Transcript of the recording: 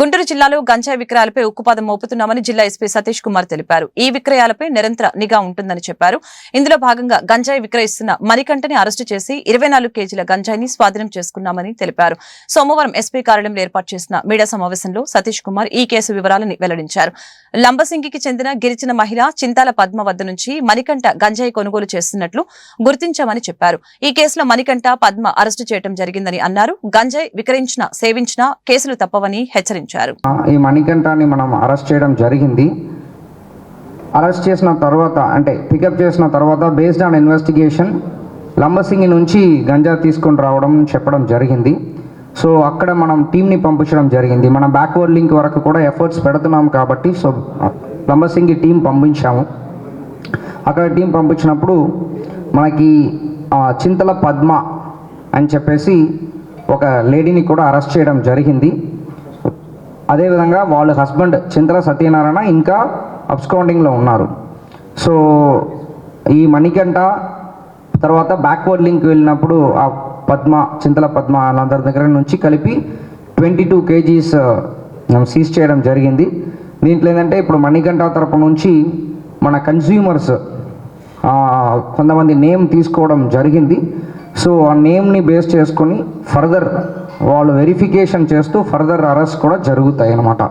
గుంటూరు జిల్లాలో గంజాయి విక్రయాలపై ఉక్కుపాదం మోపుతున్నామని జిల్లా ఎస్పీ సతీష్ కుమార్ తెలిపారు. ఈ విక్రయాలపై నిరంతర నిఘా ఉంటుందని చెప్పారు. ఇందులో భాగంగా గంజాయి విక్రయిస్తున్న మణికంఠని అరెస్టు చేసి ఇరవై నాలుగు కేజీల గంజాయిని స్వాధీనం చేసుకున్నామని తెలిపారు. సోమవారం ఎస్పీ కార్యాలయంలో ఏర్పాటు చేసిన మీడియా సమావేశంలో సతీష్ కుమార్ ఈ కేసు వివరాలను వెల్లడించారు. లంబసింగికి చెందిన గిరిచిన మహిళ చింతాల పద్మ వద్ద నుంచి మణికంఠ గంజాయి కొనుగోలు చేస్తున్నట్లు గుర్తించామని చెప్పారు. ఈ కేసులో మణికంఠ పద్మ అరెస్టు చేయడం జరిగిందని అన్నారు. గంజాయి విక్రయించిన సేవించిన కేసులు తప్పవని హెచ్చరించారు. ఈ మణికంఠాన్ని మనం అరెస్ట్ చేయడం జరిగింది. అరెస్ట్ చేసిన తర్వాత అంటే పికప్ చేసిన తర్వాత బేస్డ్ ఆన్ ఇన్వెస్టిగేషన్ లంబసింగి నుంచి గంజా తీసుకొని రావడం చెప్పడం జరిగింది. సో అక్కడ మనం టీంని పంపించడం జరిగింది. మన బ్యాక్వర్డ్ లింక్ వరకు కూడా ఎఫర్ట్స్ పెడుతున్నాం కాబట్టి సో లంబసింగి టీం పంపించాము. అక్కడ టీం పంపించినప్పుడు మనకి చింతల పద్మ అని చెప్పేసి ఒక లేడీని కూడా అరెస్ట్ చేయడం జరిగింది. అదేవిధంగా వాళ్ళ హస్బెండ్ చింతల సత్యనారాయణ ఇంకా అబ్స్కౌండింగ్లో ఉన్నారు. సో ఈ మణికంఠ తర్వాత బ్యాక్వర్డ్ లింక్ వెళ్ళినప్పుడు ఆ పద్మ చింతల పద్మ వాళ్ళందరి దగ్గర నుంచి కలిపి ట్వంటీ టూ కేజీస్ సీజ్ చేయడం జరిగింది. దీంట్లో ఏంటంటే ఇప్పుడు మణికంఠ తరపు నుంచి మన కన్స్యూమర్స్ కొంతమంది నేమ్ తీసుకోవడం జరిగింది. సో ఆ నేమ్ని బేస్ చేసుకొని ఫర్దర్ వాళ్ళు వెరిఫికేషన్ చేస్తూ ఫర్దర్ అరెస్ట్ కూడా జరుగుతాయి అన్నమాట